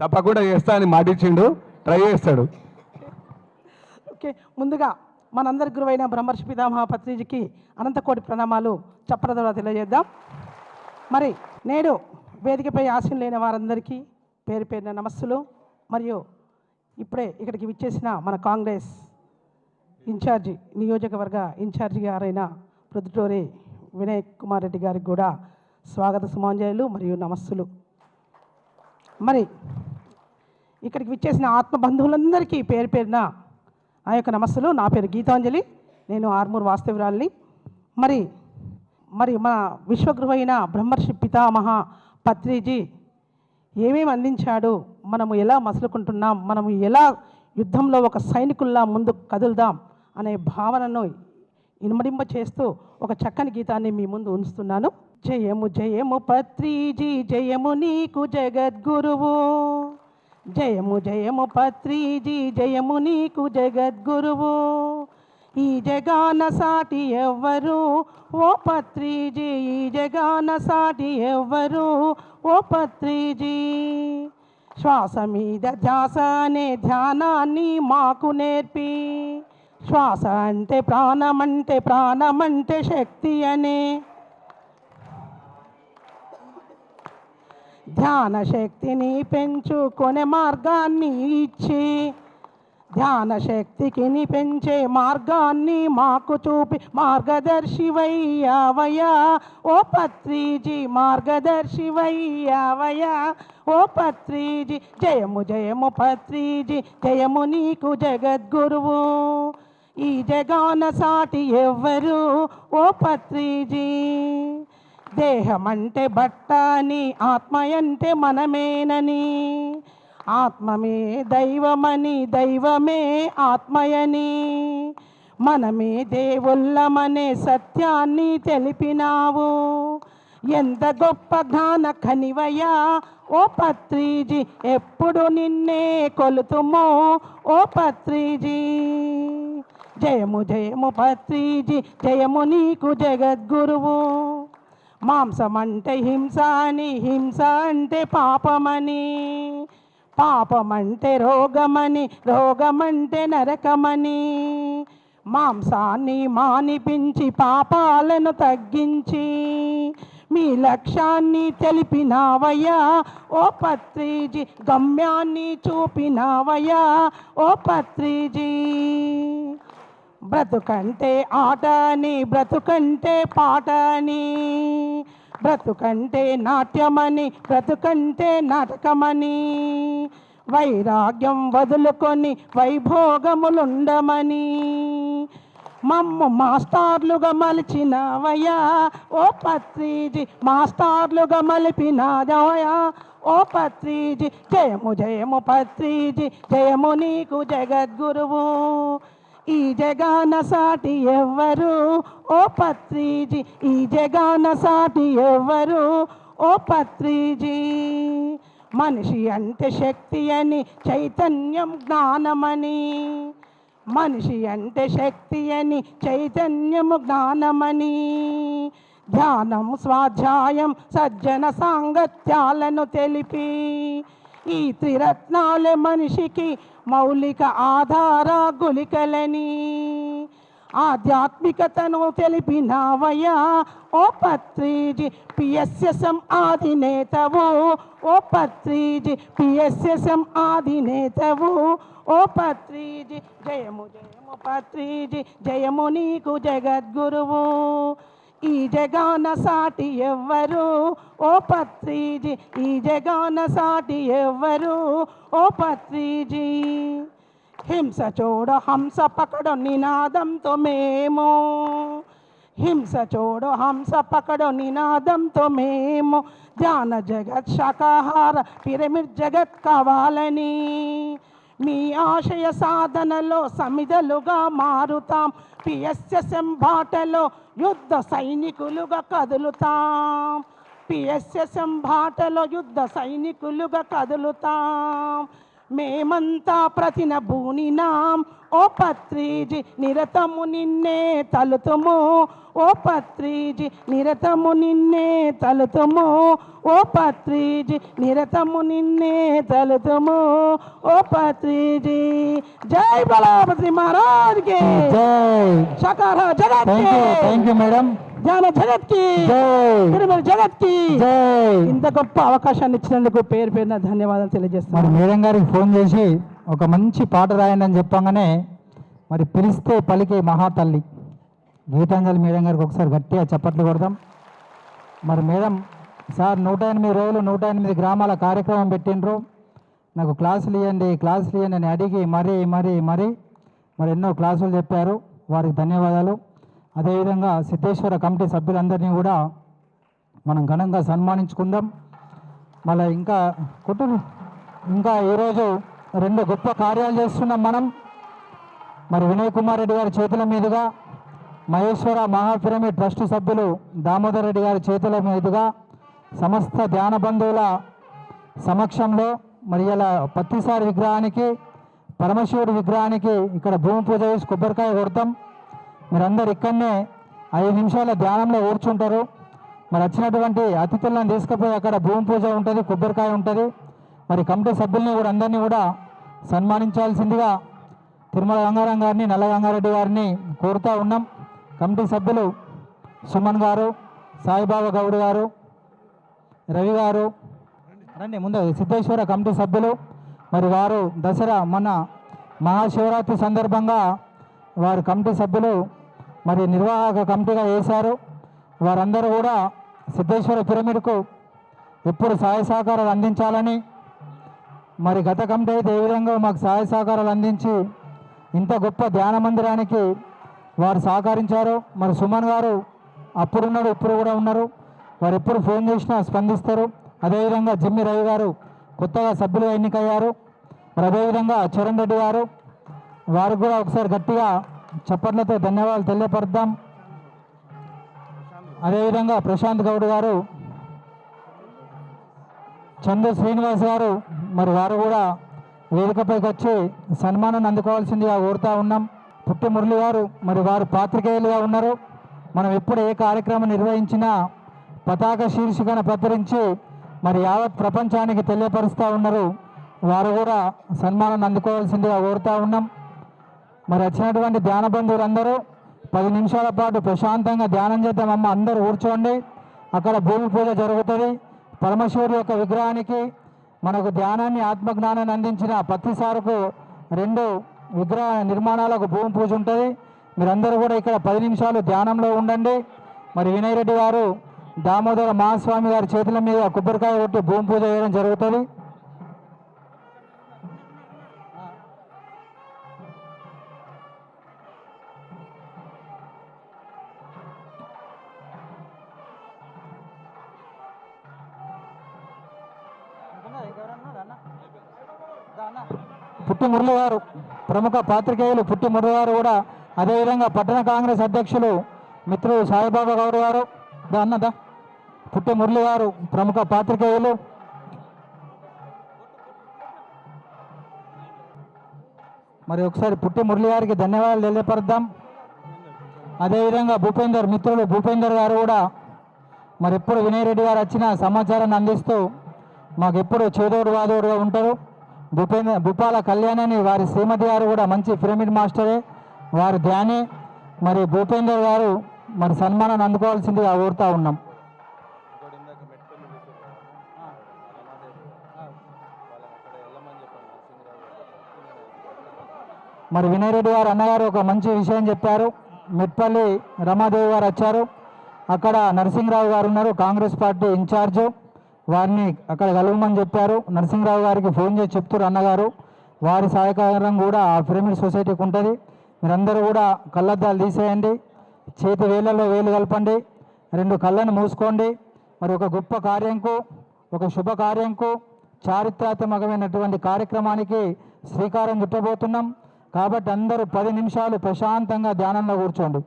తప్పకుండా చేస్తా అని మాటిచ్చిండు. ట్రై చేస్తాడు. ఓకే ముందుగా మనందరి గురువైన బ్రహ్మర్షి పితామహ పత్రిజీకి అనంతకోటి ప్రణామాలు చప్పర ద్వారా తెలియజేద్దాం. మరి నేడు వేదికపై ఆశయం లేని వారందరికీ పేరు పేరిన నమస్సులు. మరియు ఇప్పుడే ఇక్కడికి విచ్చేసిన మన కాంగ్రెస్ ఇన్ఛార్జి నియోజకవర్గ ఇన్ఛార్జి గారైన ప్రొద్దుటూరి వినయ్ కుమార్ రెడ్డి గారికి కూడా స్వాగత సుమాంజలు మరియు నమస్సులు. మరి ఇక్కడికి విచ్చేసిన ఆత్మ బంధువులందరికీ పేరు పేరున ఆ యొక్క నమస్సులు. నా పేరు గీతాంజలి. నేను ఆర్మూర్ వాస్తవ్యురాలిని. మరి మరి మన విశ్వగృహ అయిన బ్రహ్మర్షి పితామహ పత్రిజీ ఏమేమి అందించాడు? మనము ఎలా మసులుకుంటున్నాం? మనము ఎలా యుద్ధంలో ఒక సైనికుల్లా ముందు కదులుదాం? అనే భావనను ఇనుమడింప చేస్తూ ఒక చక్కని గీతాన్ని మీ ముందు ఉంచుతున్నాను. జయము జయము పత్రిజీ జయము నీకు జగద్గురువు. జయము జయము పత్రిజీ జయము నీకు జగద్గురువు. ఈ జగాన సాటి ఎవ్వరు ఓ పత్రిజీ ఈ జగాన సాటి ఎవ్వరు ఓ పత్రిజీ. శ్వాస మీద ధ్యాస అనే ధ్యానాన్ని మాకు నేర్పి. శ్వాస అంటే ప్రాణమంటే ప్రాణమంటే శక్తి అనే ధ్యాన శక్తిని పెంచుకునే మార్గాన్ని ఇచ్చి ధ్యాన శక్తికిని పెంచే మార్గాన్ని మాకు చూపి మార్గదర్శివయ్యావయ్యా. ఓ పత్రిజీ మార్గదర్శివయ్యావయ్యా. ఓ పత్రిజీ జయము జయము పత్రిజీ జయము నీకు జగద్గురువు. ఈ జగాన సాటి ఎవ్వరు ఓ పత్రిజీ. దేహమంటే బట్ట అని ఆత్మయంటే మనమేనని. ఆత్మమే దైవమని దైవమే ఆత్మయని. మనమే దేవుళ్ళమనే సత్యాన్ని తెలిపినావు. ఎంత గొప్ప ఘాన కనివయ్యా ఓ పత్రిజీ ఎప్పుడు నిన్నే కొలుతుమో ఓ పత్రిజీ. జయము జయము పత్రిజీ జయము నీకు జగద్గురువు. మాంసమంటే హింస అని హింస అంటే పాపమని. పాపమంటే రోగమని రోగమంటే నరకమని. మాంసాన్ని మానిపించి పాపాలను తగ్గించి. మీ లక్ష్యాన్ని తెలిపినావయ్యా ఓ పత్రిజీ. గమ్యాన్ని చూపినావయ్యా ఓ పత్రిజీ. బ్రతుకంటే ఆటని బ్రతుకంటే పాటని బ్రతుకంటే నాట్యమని బ్రతుకంటే నాటకమని వైరాగ్యం వదులుకొని వైభోగములుండమని. మమ్ము మాస్టార్లుగా మలిచినవయ్యా ఓ పత్రిజీ మాస్టార్లుగా మలిపినాదవయా ఓ పత్రిజీ జయము జయము పత్రిజీ జయము నీకు జగద్గురువు. ఈ జగాన సాటి ఎవ్వరు? ఓ పత్రిజీ ఈ జగాన సాటి ఎవ్వరు? ఓ పత్రిజీ మనిషి అంటే శక్తి అని చైతన్యం జ్ఞానమని. మనిషి అంటే శక్తి అని చైతన్యము జ్ఞానమని. ధ్యానం స్వాధ్యాయం సజ్జన సాంగత్యాలను తెలిపి ఈ త్రిరత్నాలే మనిషికి మౌలిక ఆధార గులికలని ఆధ్యాత్మికతను తెలిపినావయ్యా ఓ పత్రిజి పిఎస్ఎస్ఎం ఆదినేతవు ఓ పత్రిజీ పిఎస్ఎస్ఎం ఆదినేతవు ఓ పత్రిజీ జయము జయము పత్రిజీ జయము నీకు జగద్గురువు. ఈ జగాన సాటి ఎవ్వరు? ఓ పత్రిజీ ఈ జగాన సాటి ఎవ్వరు? ఓ పత్రిజీ హింస చూడ హంస పకడ నినాదంతో మేము. హింస చూడు హంస పకడ నినాదంతో మేము. ధ్యాన జగత్ శాకాహార పిరమిడ్ జగత్ కావాలని. మీ ఆశయ సాధనలో సమిధలుగా మారుతాం. పిఎస్ఎస్ఎం సంభాటలో యుద్ధ సైనికులుగా కదులుతాం. పిఎస్ఎస్ఎం సంభాటలో యుద్ధ సైనికులుగా కదులుతాం. మేమంతా ప్రతిన భూనినాం ఓ పత్రిజి నిరతము నిన్నే తలుతుము. ఓ పత్రిజి నిరతము నిన్నే తలుతుము. ఓ పత్రిజి నిరతము నిన్నే తలుతుము. ఓ పత్రిజి జై బలాపతి మహారాజ్కి. జై. జగత్ థ్యాంక్ యూ మేడం జ్ఞాన జగత్కి తిరుమల జగత్కి ఇంత గొప్ప అవకాశాన్ని ఇచ్చినందుకు పేరు పేరున ధన్యవాదాలు మరి తెలియజేస్తున్నాను మేడం గారికి ఫోన్ చేసి ఒక మంచి పాట రాయండి అని చెప్పగానే మరి పిలిస్తే పలికే మహాతల్లి. గీతాంజలి మేడం గారికి ఒకసారి గట్టిగా చప్పట్లు కొడదాం. మరి మేడం సార్ నూట ఎనిమిది రోజులు నూట ఎనిమిది గ్రామాల కార్యక్రమం పెట్టిండ్రు. నాకు క్లాసులు ఇవ్వండి క్లాసులు ఇవ్వండి అని అడిగి మరీ మరీ మరీ మరి ఎన్నో క్లాసులు చెప్పారు. వారికి ధన్యవాదాలు. అదేవిధంగా సిద్ధేశ్వర కమిటీ సభ్యులందరినీ కూడా మనం ఘనంగా సన్మానించుకుందాం. మళ్ళీ ఇంకా కుటుంబ ఇంకా ఈరోజు రెండు గొప్ప కార్యాలు చేస్తున్నాం మనం. మరి వినయ్ కుమార్ రెడ్డి గారి చేతుల మీదుగా మహేశ్వర మహాపిరమిడ్ ట్రస్ట్ సభ్యులు దామోదర్ రెడ్డి గారి చేతుల మీదుగా సమస్త ధ్యాన బంధువుల సమక్షంలో మరి ఇలా పత్తిసారి విగ్రహానికి పరమశివుడి విగ్రహానికి ఇక్కడ భూమి పూజ చేసి కొబ్బరికాయ కొడతాం. మీరందరు ఇక్కడనే ఐదు నిమిషాల ధ్యానంలో కూర్చుంటారు. మరి వచ్చినటువంటి అతిథులను తీసుకుపోయి అక్కడ భూమి పూజ ఉంటుంది కొబ్బరికాయ ఉంటుంది. మరి కమిటీ సభ్యుల్ని కూడా అందరినీ కూడా సన్మానించాల్సిందిగా తిరుమల గంగారాం గారిని నల్ల గంగారెడ్డి గారిని కోరుతూ ఉన్నాం. కమిటీ సభ్యులు సుమన్ గారు సాయిబాబా గౌడ్ గారు రవి గారు. రండి ముందు సిద్ధేశ్వర కమిటీ సభ్యులు. మరి వారు దసరా మన మహాశివరాత్రి సందర్భంగా వారు కమిటీ సభ్యులు మరి నిర్వాహక కమిటీగా వేశారు. వారందరూ కూడా సిద్ధేశ్వర పిరమిడ్కు ఎప్పుడు సహాయ సహకారాలు అందించాలని మరి గత కమిటీ అయితే ఏ విధంగా మాకు సహాయ సహకారాలు అందించి ఇంత గొప్ప ధ్యాన మందిరానికి వారు సహకరించారు మరి సుమన్ గారు అప్పుడున్నారు ఇప్పుడు కూడా ఉన్నారు. వారు ఎప్పుడు ఫోన్ చేసినా స్పందిస్తారు. అదేవిధంగా జిమ్మి రవి గారు కొత్తగా సభ్యులుగా ఎన్నికయ్యారు. మరి అదేవిధంగా చరణ్ రెడ్డి గారు వారు కూడా ఒకసారి గట్టిగా చప్పట్లతో ధన్యవాదాలు తెలియపరుద్దాం. అదేవిధంగా ప్రశాంత్ గౌడ్ గారు చందు శ్రీనివాస్ గారు మరి వారు కూడా వేదికపైకి వచ్చి సన్మానాన్ని అందుకోవాల్సిందిగా కోరుతా ఉన్నాం. పుట్టి మురళి గారు మరి వారు పాత్రికేయులుగా ఉన్నారు. మనం ఎప్పుడు ఏ కార్యక్రమం నిర్వహించినా పతాక శీర్షికను ప్రచురించి మరి యావత్ ప్రపంచానికి తెలియపరుస్తూ ఉన్నారు. వారు కూడా సన్మానాన్ని అందుకోవాల్సిందిగా కోరుతా ఉన్నాం. మరి వచ్చినటువంటి ధ్యాన బంధువులందరూ పది నిమిషాల పాటు ప్రశాంతంగా ధ్యానం చేద్దామమ్మ అందరూ కూర్చోండి. అక్కడ భూమి పూజ జరుగుతుంది. పరమశివుడి యొక్క విగ్రహానికి మనకు ధ్యానాన్ని ఆత్మజ్ఞానాన్ని అందించిన పత్తిసారుకు రెండు విగ్రహ నిర్మాణాలకు భూమి పూజ ఉంటుంది. మీరందరూ కూడా ఇక్కడ పది నిమిషాలు ధ్యానంలో ఉండండి. మరి వినయ్ రెడ్డి గారు దామోదర మహాస్వామి గారి చేతుల మీద కొబ్బరికాయ కొట్టి భూమి పూజ చేయడం జరుగుతుంది. పుట్టి మురళి గారు ప్రముఖ పాత్రికేయులు పుట్టి మురళి గారు కూడా అదేవిధంగా పట్టణ కాంగ్రెస్ అధ్యక్షులు మిత్రులు సాయిబాబా గౌడ్ గారు. అన్నదా పుట్టి మురళి గారు ప్రముఖ పాత్రికేయులు. మరి ఒకసారి పుట్టి మురళి గారికి ధన్యవాదాలు తెలియపరుద్దాం. అదేవిధంగా భూపేందర్ మిత్రులు భూపేందర్ గారు కూడా మరి ఎప్పుడు వినయ్ రెడ్డి గారు వచ్చిన సమాచారాన్ని అందిస్తూ మాకు ఎప్పుడు చేదోడు వాదోడుగా ఉంటారు. భూపేంద్ర భూపాల కళ్యాణ్ అని వారి శ్రీమతి గారు కూడా మంచి పిరమిడ్ మాస్టరే. వారు ధ్యాని. మరి భూపేందర్ గారు మరి సన్మానాన్ని అందుకోవాల్సిందిగా కోరుతా ఉన్నాం. మరి వినయ్ రెడ్డి గారు అన్నగారు ఒక మంచి విషయం చెప్పారు. మెట్పల్లి రమాదేవి గారు వచ్చారు. అక్కడ నరసింహరావు గారు ఉన్నారు కాంగ్రెస్ పార్టీ ఇన్ఛార్జు. వారిని అక్కడ కలవమని చెప్పారు. నరసింహరావు గారికి ఫోన్ చేసి చెప్తారు అన్నగారు. వారి సహకారం కూడా ఆ పిరమిడ్ సొసైటీకి ఉంటుంది. మీరందరూ కూడా కళ్ళద్దాలు తీసేయండి. చేతి వేళ్ళలో వేలు కలపండి. రెండు కళ్ళను మూసుకోండి. మరి ఒక గొప్ప కార్యంకు ఒక శుభ కార్యంకు చారిత్రాత్మకమైనటువంటి కార్యక్రమానికి శ్రీకారం చుట్టబోతున్నాం. కాబట్టి అందరూ పది నిమిషాలు ప్రశాంతంగా ధ్యానంలో కూర్చోండి.